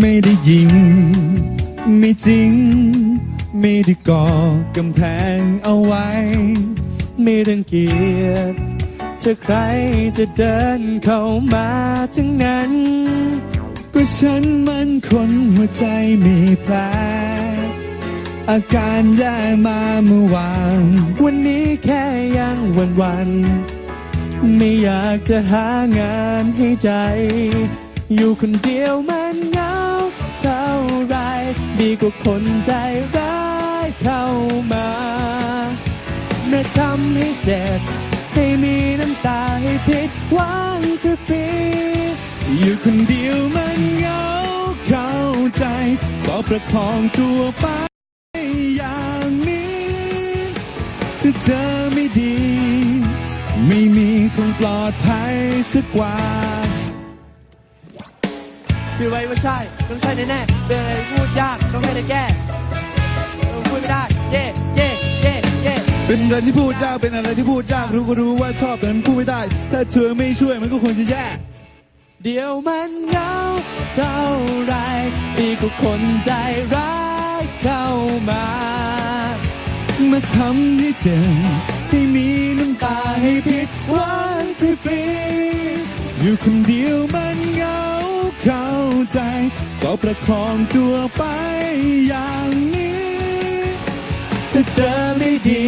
ไม่ได้ยิง ไม่จริง ไม่ได้ก่อกำแพงเอาไว้ ไม่รังเกียจถ้าใครจะเดินเข้ามาทั้งนั้น ก็ฉันมันคนหัวใจมีแผลอาการแย่มาเมื่อวาน วันนี้แค่ยังวันวันๆไม่อยากจะหางานให้ใจ อยู่คนเดียวมัน กว่าคนใจร้ายเข้ามาแม้ทำให้เจ็บให้มีน้ำตาให้ผิดหวังทุกทีอยู่คนเดียวมันเหงาเข้าใจก็ประคองตัวไปอย่างนี้ถ้าเจอไม่ดี ไม่มีคงปลอดภัยสักกว่า คือไว้ว่าใช่ต้องใช่แน่ๆเป็นอะไรพูดยากต้องให้ได้แก้เออพูดไม่ได้เย่เย่เย่เย่เป็นอะไรที่พูดยากเป็นอะไรที่พูดยากรู้ก็รู้ว่าชอบแต่มันพูดไม่ได้ ถ้าเธอไม่ช่วยมันก็ควรจะแย่เดี๋ยวมันเหงาเท่าไรดีกว่าคนใจร้ายเข้ามามาทำให้เจ็บให้มีน้ำตาให้ผิดหวังฟรีๆอยู่คนเดียวมันเหงา เข้าใจ ก็ประคองตัวไปอย่างนี้ถ้าเจอไม่ดี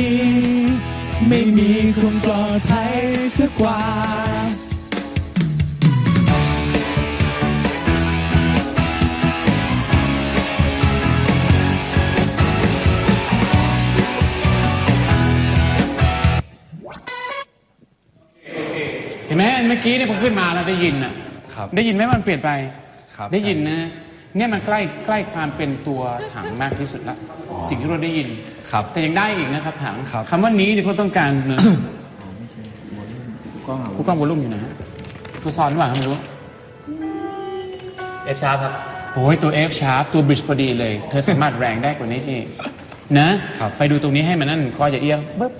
ไม่มีคงปลอดภัยสักกว่าเห็นไหมเมื่อกี้เนี่ยผมขึ้นมาเราได้ยินอะ ครับได้ยินไหมมันเปลี่ยนไป ครับได้ยินนะเนี่ยมันใกล้ใกล้ความเป็นตัวถังมากที่สุดละสิ่งที่เราได้ยินครับแต่ยังได้อีกนะครับถังครับคำว่านี้เนี่ยเขาต้องการเนอะผู้กล้องวอลลุ่มอยู่นะตัวซอนหรือเปล่าไม่รู้เอฟชาร์ปครับโอ้ยตัว F sharp ตัว bridge พอดีเลย เธอสามารถแรงได้กว่านี้อีกนะครับไปดูตรงนี้ให้มันนั่นคออย่าเอียงปึ๊บ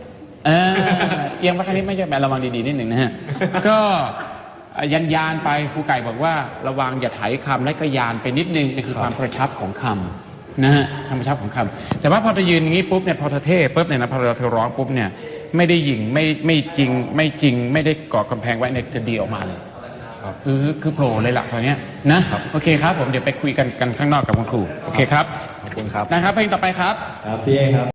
เออเอียงไปแค่นี้ไม่ใช่แบระวังดีๆนิดหนึ่งนะฮะก็ ยันยานๆไปครูไก่บอกว่า ระวังอย่าไถคำและก็ยานไปนิดนึงนี่คือความกระชับของคำนะฮะความกระชับของคำแต่ว่าพอเธอยืนอย่างนี้ปุ๊บเนี่ยพอเธอเท่ปุ๊บเนี่ยนะพอเราเธอร้องปุ๊บเนี่ยไม่ได้หยิงไม่ไม่จริงไม่จริง ไม่ได้ก่อกำแพงไว้เนี่ยจะดีออกมาเลยคือคือโผล่เลยหลักตอนเนี้ยนะโอเคครับผมเดี๋ยวไปคุยกันกันข้างนอกกับคุณครูโอเคครับขอบคุณครับนะครับเพลงต่อไปครับครับพี่เอครับ